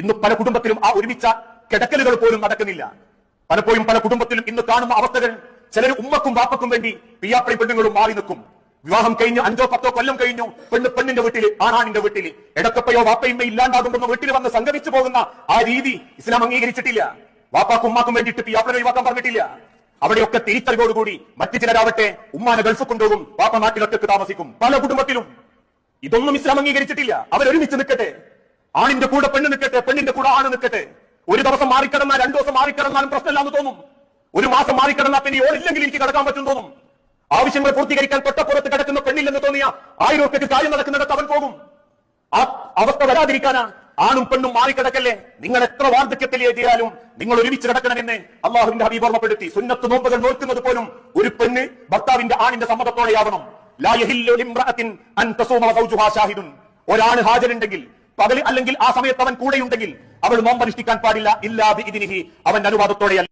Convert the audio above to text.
ഇന്ന് പല കുടുംബത്തിലും ആ ഒരുമിച്ച കിടക്കലുകൾ പോലും നടക്കുന്നില്ല. പലപ്പോഴും പല കുടുംബത്തിലും ഇന്ന് കാണുന്ന അവസ്ഥകൾ ചിലർ ഉമ്മക്കും വാപ്പക്കും വേണ്ടി പിയാപ്പടി പെണ്ണുങ്ങളും മാറി നിൽക്കും. വിവാഹം കഴിഞ്ഞ് അഞ്ചോ പത്തോ കൊല്ലം കഴിഞ്ഞു പെണ്ണ് പെണ്ണിന്റെ വീട്ടിൽ ആണാണിന്റെ വീട്ടിൽ ഇടക്കപ്പയോ വാപ്പയുമ്മ ഇല്ലാണ്ടാകുമ്പോൾ വീട്ടിൽ വന്ന് സംഗമിച്ചു പോകുന്ന ആ രീതി ഇസ്ലാം അംഗീകരിച്ചിട്ടില്ല. വാപ്പാക്കും ഉമ്മാക്കും വേണ്ടിയിട്ട് പിയാപ്പളെ ഒഴിവാക്കാൻ പറഞ്ഞിട്ടില്ല. അവിടെയൊക്കെ തിരിച്ചറിവോടുകൂടി മറ്റു ചിലരാവട്ടെ ഉമ്മാനെ ഗൾഫ് കൊണ്ടുപോകും വാപ്പ നാട്ടിലൊക്കെ താമസിക്കും. പല കുടുംബത്തിലും ഇതൊന്നും ഇസ്ലാം അംഗീകരിച്ചിട്ടില്ല. അവരൊരുമിച്ച് നിൽക്കട്ടെ. ആണിന്റെ കൂടെ പെണ്ണ് നിൽക്കട്ടെ പെണ്ണിന്റെ കൂടെ ആണ് നിൽക്കട്ടെ. ഒരു ദിവസം മാറിക്കിടന്നാൽ രണ്ടു ദിവസം മാറിക്കിടന്നാലും പ്രശ്നമില്ലാന്ന് തോന്നും. ഒരു മാസം മാറിക്കിടന്നാൽ പിന്നെ ഓളില്ലെങ്കിൽ എനിക്ക് കിടക്കാൻ പറ്റും തോന്നും. ആവശ്യങ്ങൾ പൂർത്തീകരിക്കാൻ തൊട്ടപ്പുറത്ത് കിടക്കുന്ന പെണ്ണില്ലെന്ന് തോന്നിയ ആയിരം ഉറുപ്പ്യക്ക് കാര്യം നടക്കുന്നിടത്ത് അവൻ പോകും. ആ അവസ്ഥ വരാതിരിക്കാനാണ് ആണും പെണ്ണും മാറിക്കിടക്കല്ലേ? നിങ്ങൾ എത്ര വാർദ്ധക്യത്തിൽ എഴുതിയാലും നിങ്ങൾ ഒരുമിച്ച് കിടക്കണമെന്ന് അള്ളാഹുവിന്റെ ഹബീബ് ഓർമ്മപ്പെടുത്തി. സുന്നത്ത് നോമ്പുകൾ നോക്കുന്നത് പോലും ഒരു പെണ്ണ് ഭർത്താവിന്റെ ആണിന്റെ സമ്മതത്തോടെയാവണം. ഒരാണ് ഹാജരുണ്ടെങ്കിൽ പകൽ അല്ലെങ്കിൽ ആ സമയത്ത് അവൻ കൂടെയുണ്ടെങ്കിൽ അവൾ നോമ്പനുഷ്ഠിക്കാൻ പാടില്ല. ഇല്ലാതെ ഇതിനി അവൻ അനുവാദത്തോടെയല്ല.